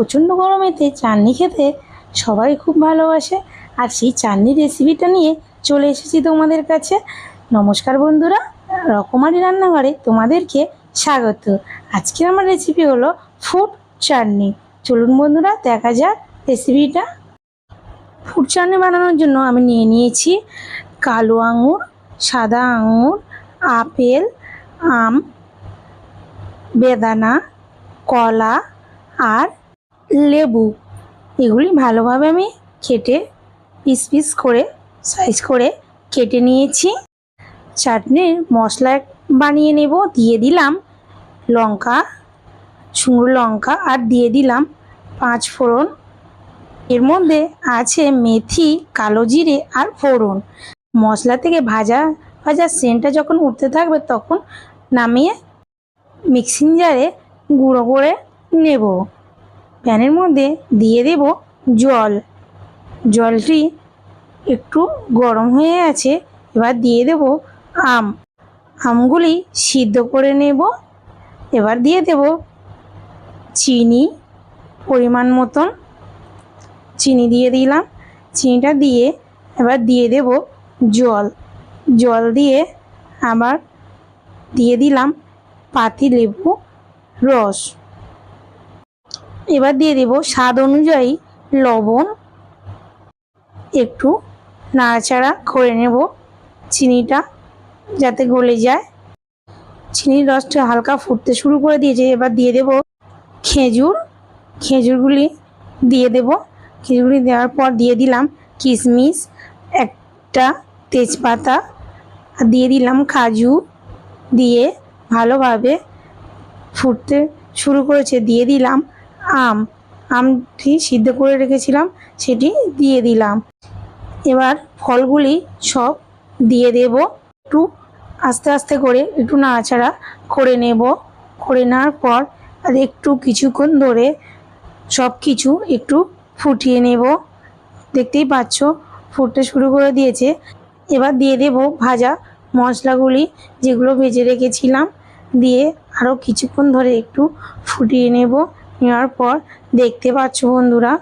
প্রচণ্ড গরমেতে চাটনি খেতে সবাই খুব ভালোবাসে। আর সেই চাটনি রেসিপিটা নিয়ে চলে এসেছি তোমাদের কাছে। নমস্কার বন্ধুরা, রকমারি রান্নাঘরে তোমাদেরকে স্বাগত। আজকের আমার রেসিপি হলো ফুড চাটনি। চলুন বন্ধুরা, দেখা যাক রেসিপিটা ফুড চাটনি বানানোর জন্য আমি নিয়ে নিয়েছি কালো আঙুর, সাদা আঙুর, আপেল, আম, বেদানা, কলা আর লেবু। এগুলি ভালোভাবে আমি কেটে, পিস পিস করে, সাইজ করে কেটে নিয়েছি। চাটনির মশলা বানিয়ে নেব, দিয়ে দিলাম লঙ্কা, শুকনো লঙ্কা, আর দিয়ে দিলাম পাঁচ ফোড়ন। এর মধ্যে আছে মেথি, কালো জিরে, আর ফোড়ন। মশলা থেকে ভাজা ভাজা সেন্টটা যখন উঠতে থাকবে তখন নামিয়ে মিক্সিং জারে গুঁড়ো করে নেব। প্যানের মধ্যে দিয়ে দেব জল। জলটি একটু গরম হয়ে আছে এবার দিয়ে দেব আম। আমগুলি সিদ্ধ করে নেব। এবার দিয়ে দেব চিনি পরিমাণ মতন। চিনি দিয়ে দিলাম। চিনিটা দিয়ে এবার দিয়ে দেব জল। জল দিয়ে আবার দিয়ে দিলাম পাতি লেবু রস। এবার দিয়ে দেব স্বাদ অনুযায়ী লবণ। একটু নাড়াচাড়া করে নেব চিনিটা যাতে গলে যায়। চিনির রসটা হালকা ফুটতে শুরু করে দিয়েছে, এবার দিয়ে দেব খেজুর। খেজুরগুলি দিয়ে দেব। খেজুরগুলি দেওয়ার পর দিয়ে দিলাম কিশমিশ, একটা তেজপাতা দিয়ে দিলাম কাজু। দিয়ে ভালোভাবে ফুটতে শুরু করেছে, দিয়ে দিলাম আম, আমটি সিদ্ধ করে রেখেছিলাম, সেটি দিয়ে দিলাম। এবার ফলগুলি সব দিয়ে দেব। একটু আস্তে আস্তে করে, একটু নাড়াচাড়া করে নেব। করে নেওয়ার পর আর একটু কিছুক্ষণ ধরে সব কিছু একটু ফুটিয়ে নেব। দেখতেই পাচ্ছ, ফুটতে শুরু করে দিয়েছে। এবার দিয়ে দেব ভাজা মশলাগুলি যেগুলো ভেজে রেখেছিলাম। দিয়ে আরও কিছুক্ষণ ধরে একটু ফুটিয়ে নেব। নেওয়ার পর দেখতে পাচ্ছ বন্ধুরা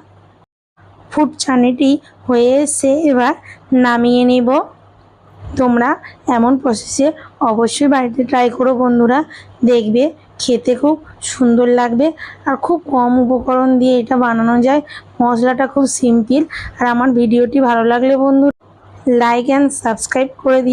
ফুড চাটনিটি হয়ে এসে এবার নামিয়ে নেব। তোমরা এমন প্রসেসে অবশ্যই বাড়িতে ট্রাই করো বন্ধুরা। দেখবে খেতে খুব সুন্দর লাগবে আর খুব কম উপকরণ দিয়ে এটা বানানো যায়। মশলাটা খুব সিম্পল আর আমার ভিডিওটি ভালো লাগলে বন্ধু লাইক অ্যান্ড সাবস্ক্রাইব করে দিও।